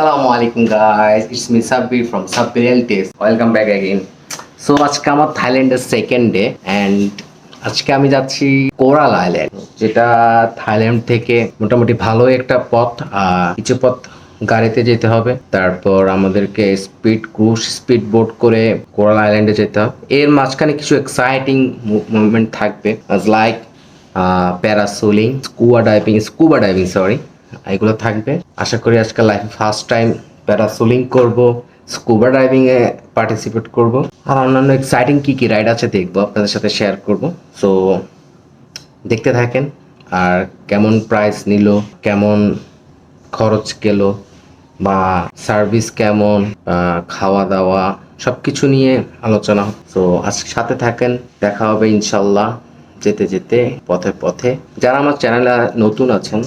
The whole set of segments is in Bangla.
আলাইকুম guys it's me Sabbir from Sabbir LTS welcome back again so আজকে আমার থাইল্যান্ডের সেকেন্ড ডে অ্যান্ড আজকে আমি যাচ্ছি কোরাল আইল্যান্ড যেটা থাইল্যান্ড থেকে মোটামুটি ভালো একটা পথ আহ, কিছু পথ গাড়িতে যেতে হবে। তারপর আমাদেরকে স্পিড ক্রুজ স্পিড বোট করে কোরাল আইল্যান্ডে যেতে হবে। এর মাঝখানে কিছু এক্সাইটিং মুভমেন্ট থাকবে। Like parasailing scuba diving scuba diving sorry এগুলো থাকবে। আশা করি আজকে লাইফে ফার্স্ট টাইম প্যারাসোলিং করব স্কুবা ডাইভিং এ পার্টিসিপেট করব। আর অন্যান্য এক্সাইটিং কি কি রাইড আছে দেখব, আপনাদের সাথে শেয়ার করব। সো দেখতে থাকেন, আর কেমন প্রাইস নিল, কেমন খরচ গেল, বা সার্ভিস কেমন খাওয়া দাওয়া সব কিছু নিয়ে আলোচনা তো আজকে সাথে থাকেন, দেখা হবে ইনশাল্লাহ, যেতে যেতে, পথে পথে। যারা আমার চ্যানেলে নতুন আছেন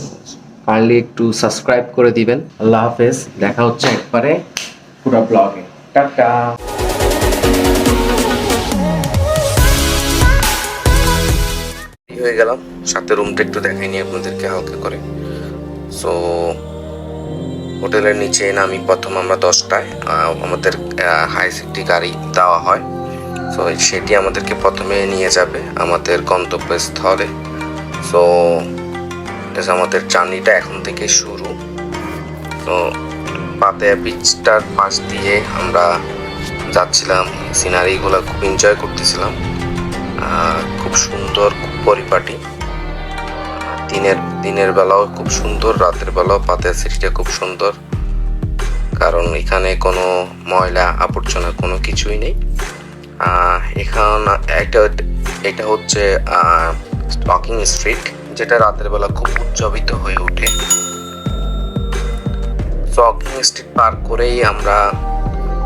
কাইন্ডলি একটু সাবস্ক্রাইব করে দিবেন। আল্লাহ হাফেজ, দেখা হচ্ছে একবারে পুরো ব্লগে টাটা। হয়ে গেলাম। সাথে রুমটা একটু দেখাইনি আপনাদেরকে হালকা করে। সো হোটেলের নিচে নামি প্রথম আমরা দশটায়। আমাদের হাই সিটি গাড়ি দেওয়া হয়। সো সেটি আমাদেরকে প্রথমে নিয়ে যাবে আমাদের গন্তব্যস্থলে। সো আমাদের জার্নিটা এখন থেকে শুরু। তো পাতেয়া বিচটার পাশ দিয়ে আমরা যাচ্ছিলাম সিনারিগুলো খুব এনজয় করতেছিলাম। খুব সুন্দর খুব পরিপাটি দিনের দিনের বেলাও খুব সুন্দর, রাতের বেলাও পাতেয়া সিটিটা খুব সুন্দর। কারণ এখানে কোনো ময়লা আবর্জনা কোনো কিছুই নেই। এখান, একটা, এটা হচ্ছে স্টকিং স্ট্রিট যেটা রাতের বেলা খুব উজ্জীবিত হয়ে ওঠে। ওয়াকিং স্ট্রিট পার করেই আমরা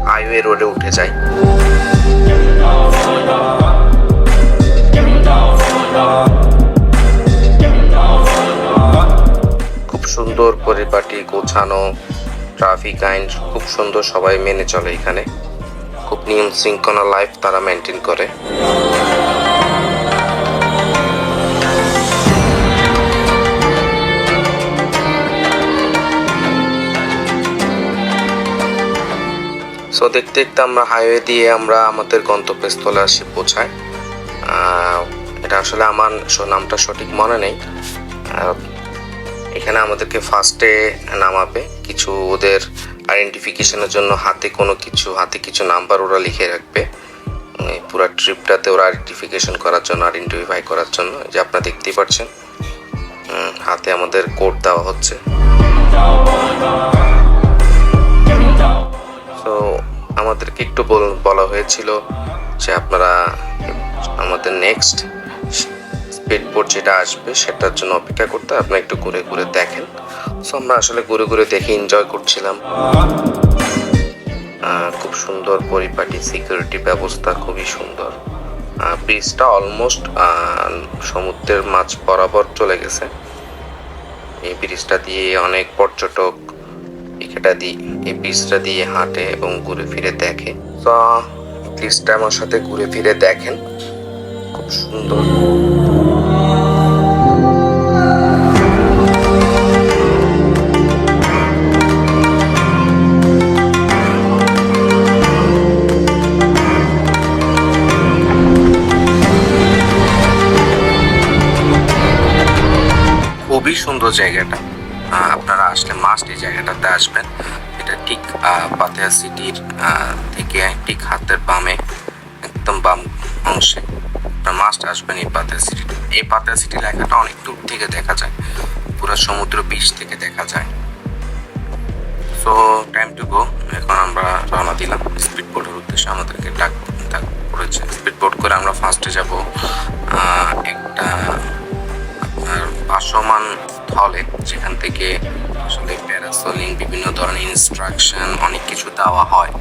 হাইওয়ে রোডে উঠে যাই। খুব সুন্দর পরিপাটি, গোছানো ট্রাফিক আইন খুব সুন্দর সবাই মেনে চলে এখানে। খুব নিয়ম শৃঙ্খলা লাইফ তারা মেনটেন করে। সো দেখতে দেখতে আমরা হাইওয়ে দিয়ে আমরা আমাদের গন্তব্যস্থলে আসি আহ, এটা আসলে আমার নামটা সঠিক মনে নেই। এখানে আমাদেরকে ফার্স্টে নামাবে। কিছু ওদের আইডেন্টিফিকেশনের জন্য হাতে কোনো কিছু হাতে কিছু নাম্বার ওরা লিখে রাখবে। পুরো ট্রিপটাতে ওরা আইডেন্টিফিকেশন করার জন্য আইডেন্টিফাই করার জন্য যে আপনারা দেখতেই পাচ্ছেন। হাতে আমাদের কোড দেওয়া হচ্ছে। আমাদেরকে একটু বল- হয়েছিল যে আপনারা আমাদের নেক্সট স্পিড বোট যেটা আসবে সেটার জন্য অপেক্ষা করতে আপনি একটু ঘুরে ঘুরে দেখেন। সো আমরা আসলে ঘুরে ঘুরে দেখে এনজয় করছিলাম। খুব সুন্দর পরিপাটি সিকিউরিটি ব্যবস্থা, খুবই সুন্দর। ব্রিজটা অলমোস্ট সমুদ্রের মাঝ বরাবর চলে গেছে। এই ব্রিজটা দিয়ে অনেক পর্যটক এটা দিয়ে এই ব্রিজটা দিয়ে হাঁটে এবং ঘুরে ফিরে দেখে। তো ব্রিজটা আমার সাথে ঘুরে ফিরে দেখেন। খুব সুন্দর। খুবই সুন্দর জায়গাটা। মাস্ট এই জায়গাটাতে আসবেন। এটা ঠিক পাতেয়া সিটির থেকে ঠিক হাতের বামে, একদম বাম অংশে আপনারা মাস্ট আসবেন এই পাতেয়া সিটি। এই পাতেয়া সিটি লেখাটা অনেক দূর থেকে দেখা যায়, পুরো সমুদ্র বিচ থেকে দেখা যায়। সো টাইম টু গো এখন আমরা রওনা দিলাম। স্পিড বোটের উদ্দেশ্যে আমাদেরকে ডাক ডাক পড়েছে স্পিড বোট করে আমরা ফার্স্টে যাব একটা ভাসমান স্থলে, যেখান থেকে আসলে প্যারাসোলিং, বিভিন্ন ধরনের ইনস্ট্রাকশন অনেক কিছু দেওয়া হয়।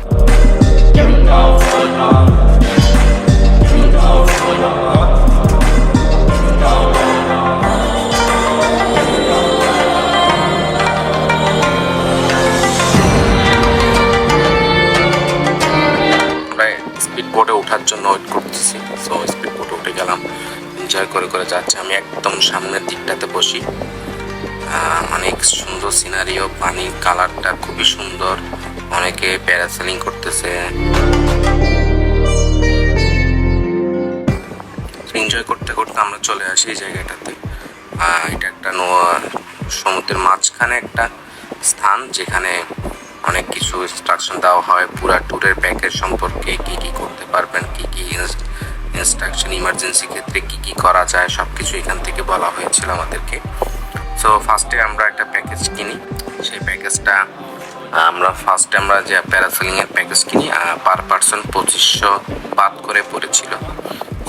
আমরা স্পিড বোটে ওঠার জন্য ওয়েট করতেছি। সো স্পিড বোটে উঠে গেলাম। এনজয় করে করে যাচ্ছে। আমি একদম সামনের দিকটাতে বসি। অনেক সুন্দর সিনারিও পানির কালারটা খুবই সুন্দর। অনেকে প্যারাসেলিং করতেছে। এনজয় করতে করতে আমরা চলে আসি এই জায়গাটাতে। এটা একটা সমুদ্রের মাঝখানে একটা স্থান, যেখানে অনেক কিছু ইনস্ট্রাকশন দেওয়া হয়। পুরা ট্যুরের প্যাকেজ সম্পর্কে কি কি করতে পারবেন, কি কি ইনস্ট্রাকশন ইমার্জেন্সি ক্ষেত্রে কি কি করা যায় সব কিছু এখান থেকে বলা হয়েছিল আমাদেরকে। সো ফার্স্টে আমরা একটা প্যাকেজ কিনি। সেই প্যাকেজটা আমরা ফার্স্টে আমরা যে প্যারাসেলিংয়ের প্যাকেজ কিনি পার পার্সন পঁচিশশো বাদ করে পড়েছিল।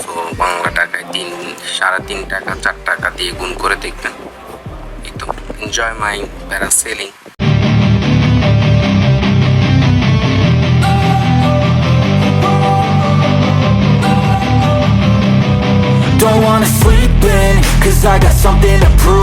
তো বাংলা টাকায় তিন সাড়ে তিন টাকা চার টাকা দিয়ে গুণ করে দেখবেন। এই তো enjoy my parasailing Don't wanna sleep in, cause I got something to prove.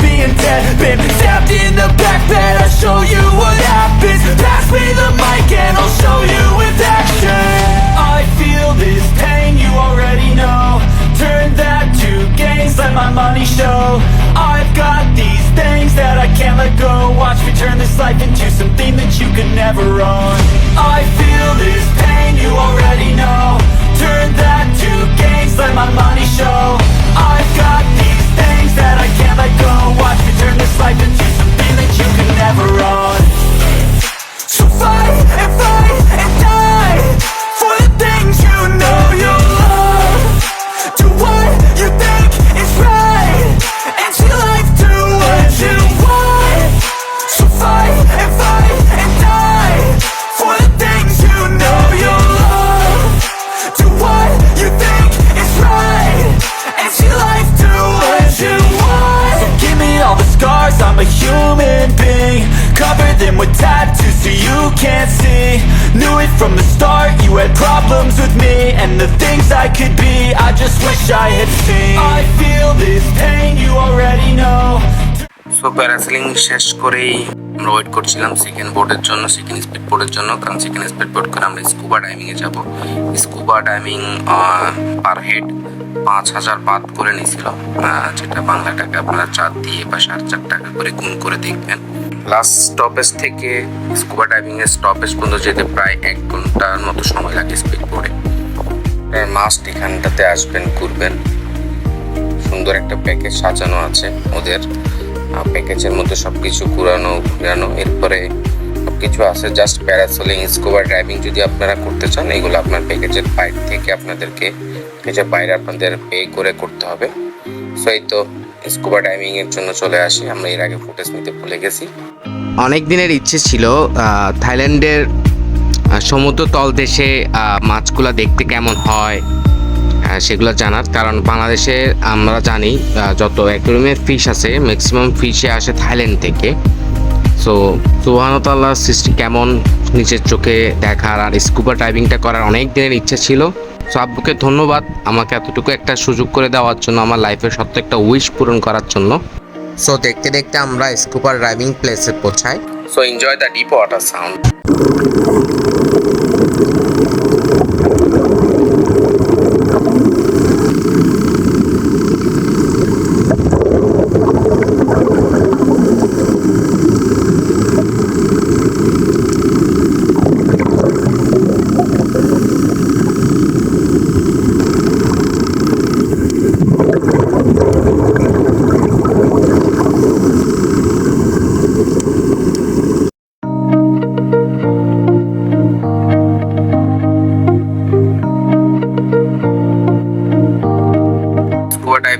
had problems with me and the things I could be. I just wish I had seen. I feel this pain, you already know. So parasailing শেষ করেই আমরা ওয়েট করছিলাম সেকেন্ড বোর্ডের জন্য সেকেন্ড স্পিড বোর্ডের জন্য কারণ সেকেন্ড স্পিড বোর্ড করে আমরা স্কুবা ডাইভিংয়ে যাব স্কুবা ডাইভিং পার হেড পাঁচ হাজার বাদ করে নিয়েছিল যেটা বাংলা টাকা আপনারা চার দিয়ে বা সাড়ে চার টাকা করে গুণ করে দেখবেন লাস্ট স্টপেজ থেকে স্কুবা ডাইভিং এর স্টপেজ পর্যন্ত যেতে প্রায় এক ঘণ্টার মতো সময় লাগে স্পিড বোর্ডে মাস্ট এখানটাতে আসবেন, ঘুরবেন। সুন্দর একটা প্যাকেজ সাজানো আছে ওদের। প্যাকেজের মধ্যে সব কিছু ঘুরানো ঘুরানো। এরপরে সব কিছু আছে জাস্ট প্যারাসোলিং স্কুবা ড্রাইভিং যদি আপনারা করতে চান, এগুলো আপনার প্যাকেজের বাইরে থেকে আপনাদেরকে প্যাকেজের বাইরে আপনাদের পে করে করতে হবে। সো এই তো স্কুবা ডাইভিং এর জন্য চলে আসি। আমরা এর আগে ফুটেজ নিতে ভুলে গেছি। অনেক দিনের ইচ্ছে ছিল থাইল্যান্ডের সমুদ্র তল দেশে মাছগুলো দেখতে কেমন হয় সেগুলো জানার। কারণ বাংলাদেশে আমরা জানি যত অ্যাকুরিয়ামের ফিশ আছে ম্যাক্সিমাম ফিশে আসে থাইল্যান্ড থেকে। সো সুবাহতাল্লাহ সৃষ্টি কেমন নিচের চোখে দেখার আর স্কুবা ডাইভিংটা করার অনেক দিনের ইচ্ছে ছিল। সো আব্বুকে ধন্যবাদ আমাকে এতটুকু একটা সুযোগ করে দেওয়ার জন্য, আমার লাইফের সত্য একটা উইশ পূরণ করার জন্য। সো দেখতে দেখতে আমরা স্কুপার ড্রাইভিং প্লেসে পৌঁছাই। So enjoy the deep water sound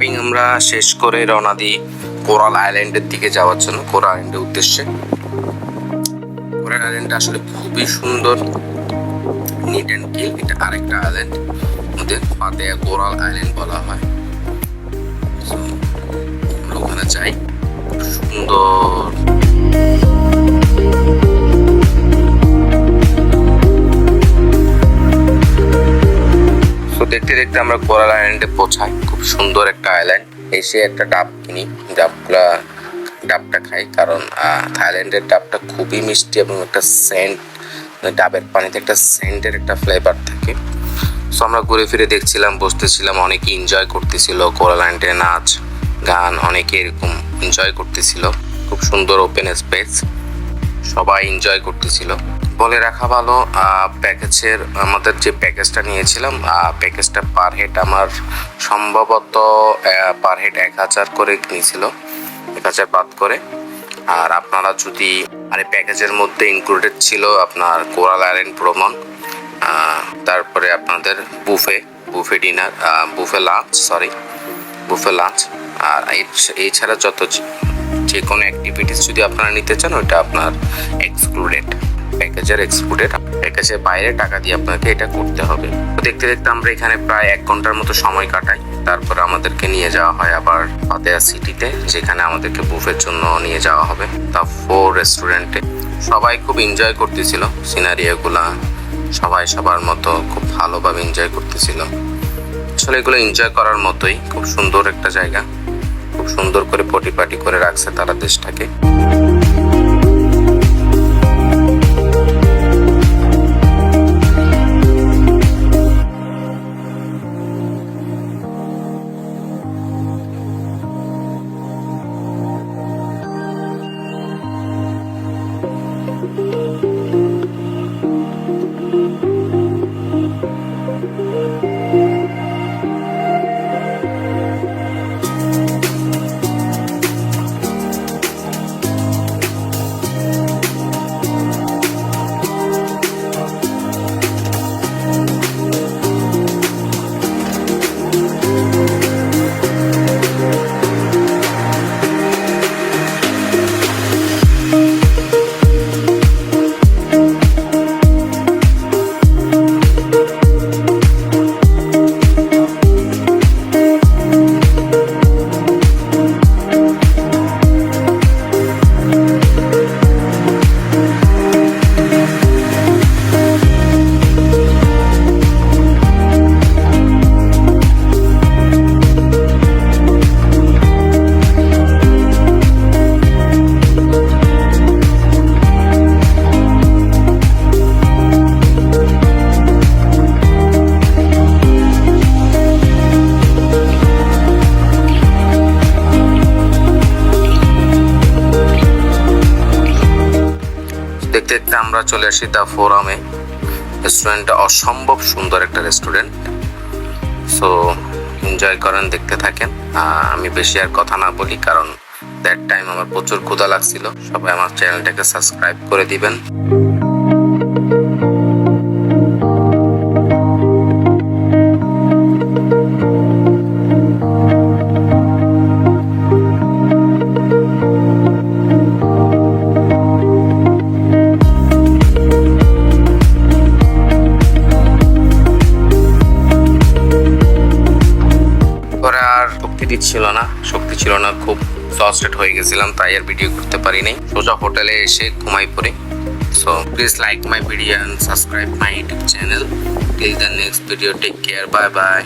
diving আমরা শেষ করে রওনা দিই কোরাল আইল্যান্ডের দিকে যাওয়ার জন্য, কোরাল আইল্যান্ডের উদ্দেশ্যে। কোরাল আইল্যান্ডটা আসলে খুবই সুন্দর নিট অ্যান্ড ক্লিন এটা আরেকটা আইল্যান্ড ওদের পাতেয়া কোরাল আইল্যান্ড বলা হয়। আমরা ওখানে যাই। সুন্দর। দেখতে দেখতে আমরা কোরাল আইল্যান্ডে পৌঁছাই। খুব সুন্দর একটা আইল্যান্ড এসে একটা ডাব কিনি। ডাবগুলা, ডাবটা খাই কারণ থাইল্যান্ডের ডাবটা খুবই মিষ্টি এবং একটা সেন্ট ডাবের পানিতে একটা সেন্টের একটা ফ্লেভার থাকে। সো আমরা ঘুরে ফিরে দেখছিলাম, বসতেছিলাম, অনেকে এনজয় করতেছিল। কোরাল্যান্ডে নাচ, গান, অনেকে এরকম এনজয় করতেছিল। খুব সুন্দর ওপেন স্পেস সবাই এনজয় করতেছিল। বলে রাখা ভালো। প্যাকেজের, আমাদের যে প্যাকেজটা নিয়েছিলাম প্যাকেজটা পার হেড আমার সম্ভবত পার হেড এক হাজার করে নিয়েছিল, এক হাজার বাদ করে। আর আপনারা যদি মানে প্যাকেজের মধ্যে ইনক্লুডেড ছিল আপনার কোরাল আইল্যান্ড ভ্রমণ তারপরে আপনাদের buffet buffet dinner buffet lunch sorry buffet lunch আর এছাড়া যত যে কোনো অ্যাক্টিভিটিস যদি আপনারা নিতে চান, ওইটা আপনার এক্সক্লুডেড প্যাকেজের এক্সপোর্টের প্যাকেজের বাইরে টাকা দিয়ে আপনাকে এটা করতে হবে। দেখতে দেখতে আমরা এখানে প্রায় এক ঘণ্টার মতো সময় কাটাই। তারপর আমাদেরকে নিয়ে যাওয়া হয় আবার ফাতেহা সিটিতে, যেখানে আমাদেরকে বুফের জন্য নিয়ে যাওয়া হবে। তা ফোর রেস্টুরেন্টে সবাই খুব এনজয় করতেছিল। সিনারিওগুলা সবাই সবার মতো খুব ভালোভাবে এনজয় করতেছিল। আসলে এগুলো এনজয় করার মতোই। খুব সুন্দর একটা জায়গা। খুব সুন্দর করে পটিপাটি করে রাখছে তারা দেশটাকে। দেখতে চলে আসি দ্য ফোরামে। রেস্টুরেন্টটা অসম্ভব সুন্দর একটা রেস্টুরেন্ট সো এনজয় করেন, দেখতে থাকেন। আমি বেশি আর কথা না বলি, কারণ দ্যাট টাইম আমার প্রচুর ক্ষুধা লাগছিল। সবাই আমার চ্যানেলটাকে সাবস্ক্রাইব করে দিবেন। তেজ ছিল না, শক্তি ছিল না, খুব সস্টেড হয়ে গেছিলাম, তাই আর ভিডিও করতে পারিনি। সোজা হোটেলে এসে ঘুমাই পড়ে। So please like my video and subscribe my YouTube channel till the next video take care bye bye